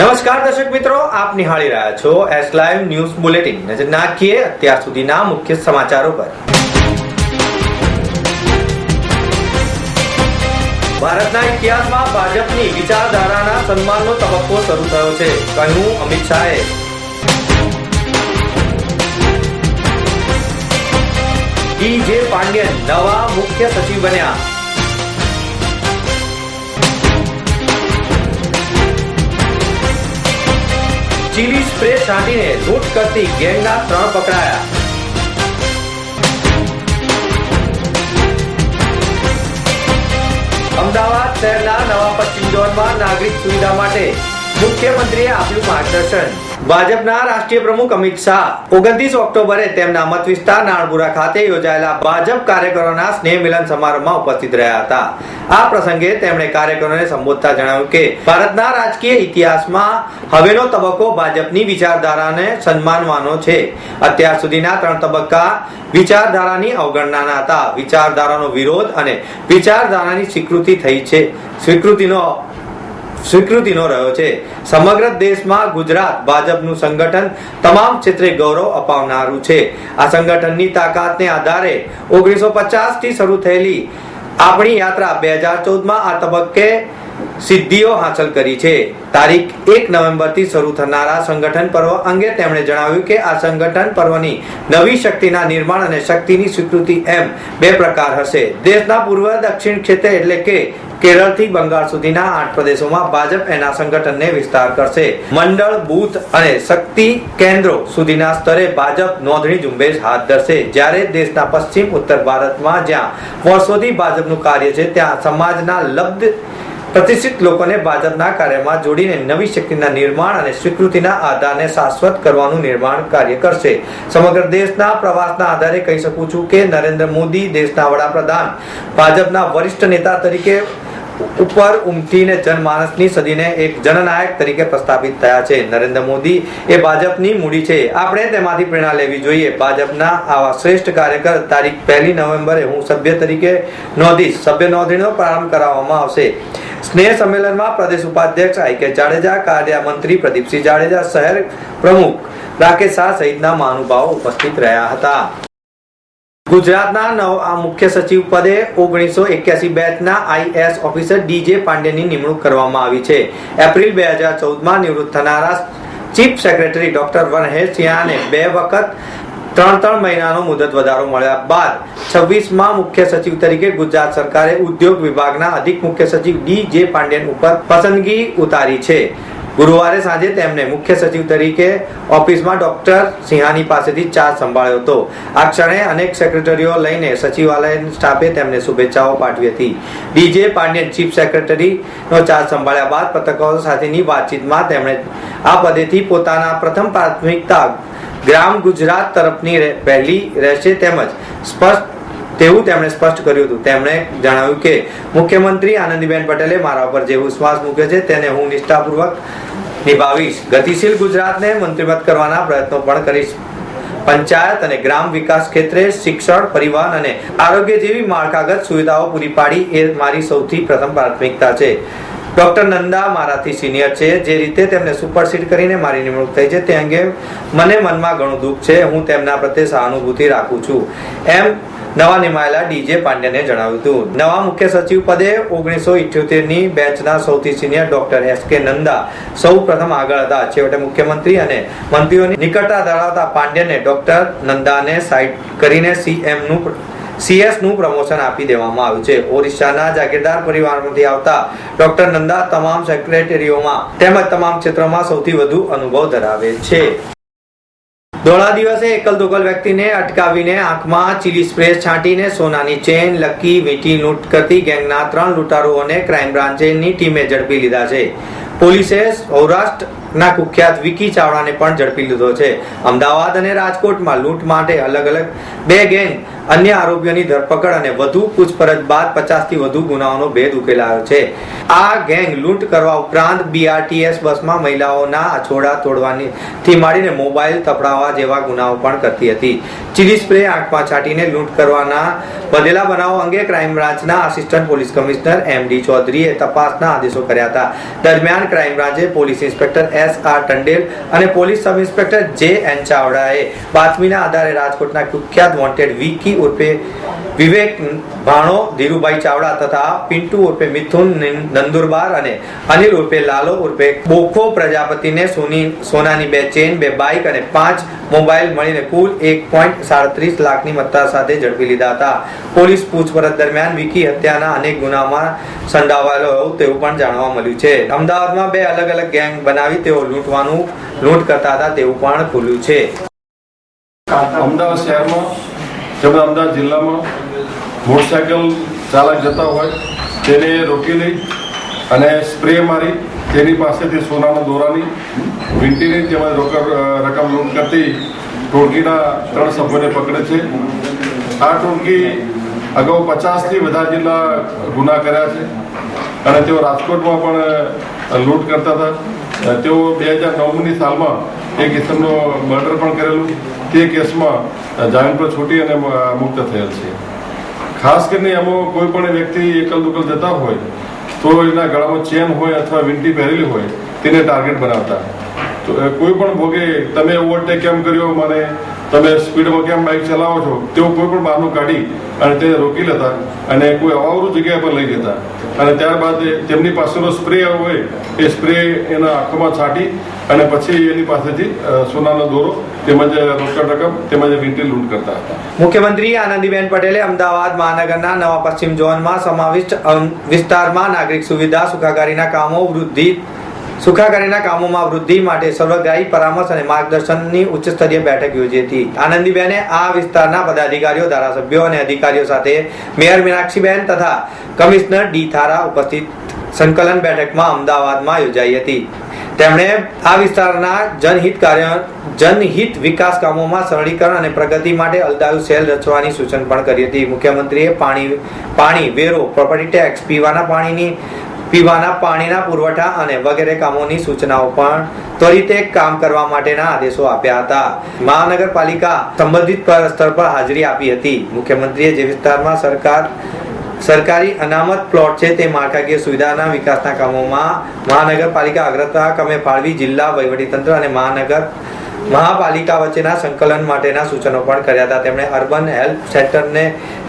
નમસ્કાર દર્શક મિત્રો, આપ નિહાળી રહ્યા છો એસ લાઈવ ન્યૂઝ બુલેટિન નજર નાખીએ અત્યાર સુધીના મુખ્ય સમાચારો પર. ભારતના ઇતિહાસમાં ભાજપની વિચારધારાના સન્માનનો તબક્કો શરૂ થયો છે, કહ્યું અમિત શાહે. ડી જે પાંડ્યન નવા મુખ્ય સચિવ બન્યા. ચીલી સ્પ્રે છાંટીને લૂંટ કરતી ગેંગના ત્રણ પકડાયા. અમદાવાદ શહેરના નવા પશ્ચિમ ઝોનમાં નાગરિક સુવિધા માટે મુખ્યમંત્રીએ આપ્યું માર્ગદર્શન. ભાજપના રાષ્ટ્રીય પ્રમુખ અમિત શાહ ઓગણત્રીસ ઓક્ટોબરે તેમના મત વિસ્તાર નાણપુરા ખાતે યોજાયેલા ભાજપ કાર્યકરોના સ્નેહ મિલન સમારોહમાં ઉપસ્થિત રહ્યા હતા. આ પ્રસંગે તેમણે કાર્યકરોને સંબોધતા જણાવ્યું કે, ભારતના રાજકીય ઇતિહાસમાં હવેનો તબક્કો ભાજપની વિચારધારાને સન્માનવાનો છે. અત્યાર સુધીના ત્રણ તબક્કા વિચારધારાની અવગણનાના હતા. વિચારધારાનો વિરોધ અને વિચારધારાની સ્વીકૃતિ થઈ છે. સ્વીકૃતિનો સ્વીકૃતિનો રહ્યો છે. સમગ્ર દેશમાં ગુજરાત, ભાજપનું સંગઠન તમામ ક્ષેત્રે ગૌરવ અપાવનારું છે. આ સંગઠનની તાકાતને આધારે ઓગણીસો પચાસથી શરૂ થયેલી આપણી યાત્રા બે હજાર ચૌદમાં આ તબક્કે સિદ્ધિઓ હાંસલ કરી છે. તારીખ એક નવેમ્બરથી શરૂ થનારા સંગઠન પર્વ અંગે તેમણે જણાવ્યું કે આ સંગઠન પર્વની નવી શક્તિના નિર્માણ અને શક્તિની સ્વીકૃતિ એમ બે પ્રકાર હશે. દેશના પૂર્વ દક્ષિણ ક્ષેત્રે એટલે કે કેરળથી બંગાળ સુધીના આઠ પ્રદેશોમાં ભાજપ એના સંગઠનને વિસ્તાર કરશે. મંડળ, બૂથ અને શક્તિ કેન્દ્રો સુધીના સ્તરે ભાજપ નોંધણી ઝુંબેશ હાથ ધરશે. જ્યારે દેશના પશ્ચિમ ઉત્તર ભારતમાં જ્યાં વર્ષોથી ભાજપનું કાર્ય છે, ત્યાં સમાજના લબ્ધ પ્રતિષ્ઠિત લોકોને ભાજપના કાર્યમાં જોડીને નવી શક્તિના નિર્માણ અને સ્વીકૃતિના આધારને શાશ્વત કરવાનું નિર્માણ કાર્ય કરશે. સમગ્ર દેશના પ્રવાસના આધારે કહી શકું છું કે નરેન્દ્ર મોદી દેશના વડાપ્રધાન, ભાજપના વરિષ્ઠ નેતા તરીકે ઉપર ઉમટીને જનમાનસની સદીને એક જનનાયક તરીકે પ્રસ્થાપિત થયા છે. નરેન્દ્ર મોદી એ ભાજપની મૂડી છે. આપણે તેમાંથી પ્રેરણા લેવી જોઈએ. ભાજપના આવા શ્રેષ્ઠ કાર્યકર તારીખ પહેલી નવેમ્બરે હું સભ્ય તરીકે નોંધીશ. સભ્ય નોંધણીનો પ્રારંભ કરાવવામાં આવશે. સ્નેહ સંમેલનમાં પ્રદેશ ઉપાધ્યક્ષ આઈ જાડેજા, કાર્ય મંત્રી પ્રદીપસિંહ જાડેજા, શહેર પ્રમુખ રાકેશ શાહ સહિતના મહાનુભાવો ઉપસ્થિત રહ્યા હતા. ગુજરાતના નવ આ મુખ્ય સચિવ પદે ઓગણીસો એક્યાસી બેચના આઈએસ ઓફિસર ડીજે પાંડેની નિમણૂક કરવામાં આવી છે. એપ્રિલ બે હજાર ચૌદમાં નિવૃત્ત થનારા ચીફ સેક્રેટરી ડોક્ટર વનહેશ સિંહાને બે વખત ત્રણ ત્રણ મહિનાનો મુદત વધારો મળ્યા બાદ છવ્વીસમાં મુખ્ય સચિવ તરીકે ગુજરાત સરકારે ઉદ્યોગ વિભાગના અધિક મુખ્ય સચિવ ડી જે પાંડેન ઉપર પસંદગી ઉતારી છે. ગુરુવારે સાંજે તેમણે મુખ્ય સચિવ તરીકે ઓફિસમાં ડોક્ટર સિંહાની પાસેથી ચાર્જ સંભાળ્યો હતો. આ ક્ષણે અનેક સેક્રેટરીઓ લઈને સચિવાલય સ્ટાફે તેમને શુભેચ્છાઓ પાઠવી હતી. ડીજે પાંડ્યન ચીફ સેક્રેટરીનો ચાર્જ સંભાળ્યા બાદ પત્રકારો સાથેની વાતચીતમાં તેમણે આ પદેથી પોતાના પ્રથમ પ્રાથમિકતા ગ્રામ ગુજરાત તરફની પહેલી રહેશે તેમજ સ્પષ્ટ તેવું તેમણે સ્પષ્ટ કર્યું હતું. તેમણે જણાવ્યું કે, મુખ્યમંત્રી આનંદીબેન પટેલે મારા ઉપર જે વિશ્વાસ મૂક્યો છે, તેને હું નિષ્ઠાપૂર્વક નિભાવીશ. ગતિશીલ ગુજરાતને મંત્રીમત કરવાના પ્રયત્નો પણ કરીશ. પંચાયત અને ગ્રામ વિકાસ ક્ષેત્રે શિક્ષણ, પરિવહન અને આરોગ્ય જેવી માળખાગત સુવિધાઓ પૂરી પાડી એ મારી સૌથી પ્રથમ પ્રાથમિકતા છે. ડોક્ટર નંદા મારાથી સિનિયર છે. જે રીતે તેમને સુપરસીડ કરીને મારી નિમણૂક થઈ છે, તે અંગે મને મનમાં ઘણું દુઃખ છે. હું તેમના પ્રત્યે સહાનુભૂતિ રાખું છું. એમ નવા નિમાયેલા ડીજે પાંડ્યને જણાવ્યું હતું. નવા મુખ્ય સચિવ પદે ઓગણીસો ઇઠ્યોતેરની બેચના સૌથી સિનિયર ડોક્ટર એસ કે નંદા સૌ પ્રથમ આગળ હતા. છેવટે મુખ્યમંત્રી અને મંત્રીઓની નિકટતા ધરાવતા પાંડ્યને ડોક્ટર નંદાને સાઇડ કરીને સીએમ નું સીએસનું પ્રમોશન આપી દેવામાં આવ્યું છે. ઓરિસ્સાના જાગીરદાર પરિવારમાંથી આવતા ડોક્ટર નંદા તમામ સેક્રેટરીઓમાં તેમજ તમામ ક્ષેત્રોમાં સૌથી વધુ અનુભવ ધરાવે છે. ધોળા દિવસે એકલ દોકલ વ્યક્તિને અટકાવીને આંખમાં ચીલી સ્પ્રે છાંટીને સોનાની ચેન, લકી, વીંટી લૂંટ કરતી ગેંગના ત્રણ લૂંટારુઓને ક્રાઇમ બ્રાન્ચની ટીમે ઝડપી લીધા છે. પોલીસે સૌરાષ્ટ્રના કુખ્યાત વિકી ચાવડાને પણ ઝડપી લીધો છે. અમદાવાદ અને રાજકોટમાં લૂંટ માટે અલગ અલગ બે ગેંગ અન્ય આરોપીઓની ધરપકડ અને વધુ પૂછપરછ બાદ પચાસથી વધુ ગુનાઓનો ભેદ ઉકેલાયો છે. આ ગેંગ લૂંટ કરવા ઉપરાંત બીઆરટીએસ બસમાં મહિલાઓના અછોડા તોડવાની થી માંડીને મોબાઈલ તપડાવવા જેવા ગુનાઓ પણ કરતી હતી. ચીલી સ્પ્રે આંખમાં છાંટીને લૂંટ કરવાના વધેલા બનાવો અંગે ક્રાઇમ બ્રાન્ચના assistant police commissioner M D ચૌધરીએ તપાસના આદેશો કર્યા હતા. દરમિયાન crime બ્રાન્ચે police inspector S R Tandel અને police sub inspector J N ચાવડાએ બાતમીના આધારે રાજકોટના કુખ્યાત વોન્ટેડ વિકી ઉર્ફે વિવેક ભાણો, ધીરુભાઈ ચાવડા તથા પિન્ટુ ઉર્ફે મિથુન નંદુરબાર અને અનિલ ઉર્ફે લાલો ઉર્ફે બોખો પ્રજાપતિને સોની, સોનાની બે ચેન, બે બાઇક અને પાંચ મોબાઈલ મળીને કુલ એક પોઈન્ટ સાડત્રીસ લાખની મત્તા સાથે ઝડપી લીધા હતા. પોલીસ પૂછપરછ દરમિયાન વિકી હત્યાના અનેક ગુનામાં સંડાવાયેલો હોય તેવું પણ જાણવા મળ્યું છે. અમદાવાદમાં બે અલગ અલગ ગેંગ બનાવી તેઓ લૂંટવાનું, લૂંટ કરતા હતા તેવું પણ ખુલ્યું છે. અમદાવાદ શહેરમાં તેમજ અમદાવાદ જિલ્લામાં મોટરસાયકલ ચાલક જતા હોય, તેને રોકી લઈ અને સ્પ્રે મારી તેની પાસેથી સોનાના દોરાની વીંટીની તેમજ રકમ લૂંટ કરતી ટોળકીના ત્રણ સભ્યોને પકડે છે. આ ટોળકી અગાઉ પચાસથી વધારે જેટલા ગુના કર્યા છે અને તેઓ રાજકોટમાં પણ લૂંટ કરતા હતા. તેઓ બે હજાર નવની સાલમાં એક ઇસમનો મર્ડર પણ કરેલું. તે કેસમાં જામીન પર છૂટી અને મુક્ત થયેલ છે. ખાસ કરીને એમાં કોઈ પણ વ્યક્તિ એકલ દુકલ જતા હોય, તો એના ગળામાં ચેન હોય અથવા વીંટી પહેરેલી હોય, તેને ટાર્ગેટ બનાવતા. તો કોઈ પણ ભોગે તમે ઓવરટેક કેમ કર્યો, મને તમે સ્પીડમાં કેમ બાઇક ચલાવો છો? તેઓ કોઈ પણ બહારનું કાઢી અને તેને રોકી લેતા અને કોઈ અવાવરું જગ્યા પર લઈ જતા. અને ત્યારબાદ તેમની પાસેનો સ્પ્રે હોય, એ સ્પ્રે એના આંખોમાં છાંટી અને પછી એની પાસેથી સોનાનો દોરો તેમજ રોકડ રકમ તેમજ વીંટી લૂંટ કરતા હતા. મુખ્યમંત્રી આનંદીબેન પટેલે અમદાવાદ મહાનગરના નવા પશ્ચિમ ઝોનમાં સમાવિષ્ટ વિસ્તારમાં નાગરિક સુવિધા સુખાકારીના કામો વૃદ્ધિ સુખાકારીના કામોમાં વૃદ્ધિ માટે સર્વગ્રાહી પરામર્શ અને માર્ગદર્શનની ઉચ્ચ સ્તરીય બેઠક યોજી હતી. આનંદીબેને આ વિસ્તારના પદાધિકારીઓ, ધારાસભ્યો અને અધિકારીઓ સાથે મેયર મીનાક્ષીબેન તથા કમિશનર ડી થારા ઉપસ્થિત સંકલન બેઠકમાં અમદાવાદમાં યોજાઈ હતી. તેમણે આ વિસ્તારના જનહિત કાર્ય, જનહિત વિકાસ કામોમાં સરળીકરણ અને પ્રગતિ માટે અલદાયુ સેલ રચવાની સૂચન પણ કરી હતી. મુખ્યમંત્રીએ પાણી પાણી વેરો, પ્રોપર્ટી ટેક્સ, પીવાના પાણીની પીવાના પાણીના પુરવઠા અને વગેરે કામોની સૂચનાઓ પણ ત્વરિતે કામ કરવા માટેના આદેશો આપ્યા હતા. મહાનગરપાલિકા સંબંધિત સ્તર પર હાજરી આપી હતી. મુખ્યમંત્રીએ જે વિસ્તારમાં સરકાર સરકારી અનામત પ્લોટ છે તે માળખાકીય સુવિધાના વિકાસના કામોમાં મહાનગરપાલિકા અગ્રતા કમે ફાળવી જિલ્લા વહીવટીતંત્ર અને મહાનગર મહાપાલિકા વચ્ચેના સંકલન માટેના સૂચનો પણ કર્યા હતા. તેમણે અર્બન હેલ્થ સેન્ટરને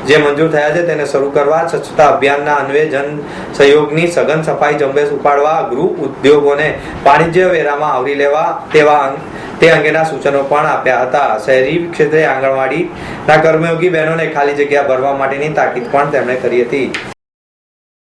જે મંજૂર થયા છે તેને શરૂ કરવા, સ્વચ્છતા અભિયાનના અન્વયે જન સહયોગની સઘન સફાઈ ઝુંબેશ ઉપાડવા, ગૃહ ઉદ્યોગોને વાણિજ્ય વેરામાં આવરી લેવા તેવા તે અંગેના સૂચનો પણ આપ્યા હતા. શહેરી ક્ષેત્રે આંગણવાડીના કર્મયોગી બહેનોને ખાલી જગ્યા ભરવા માટેની તાકીદ પણ તેમણે કરી હતી.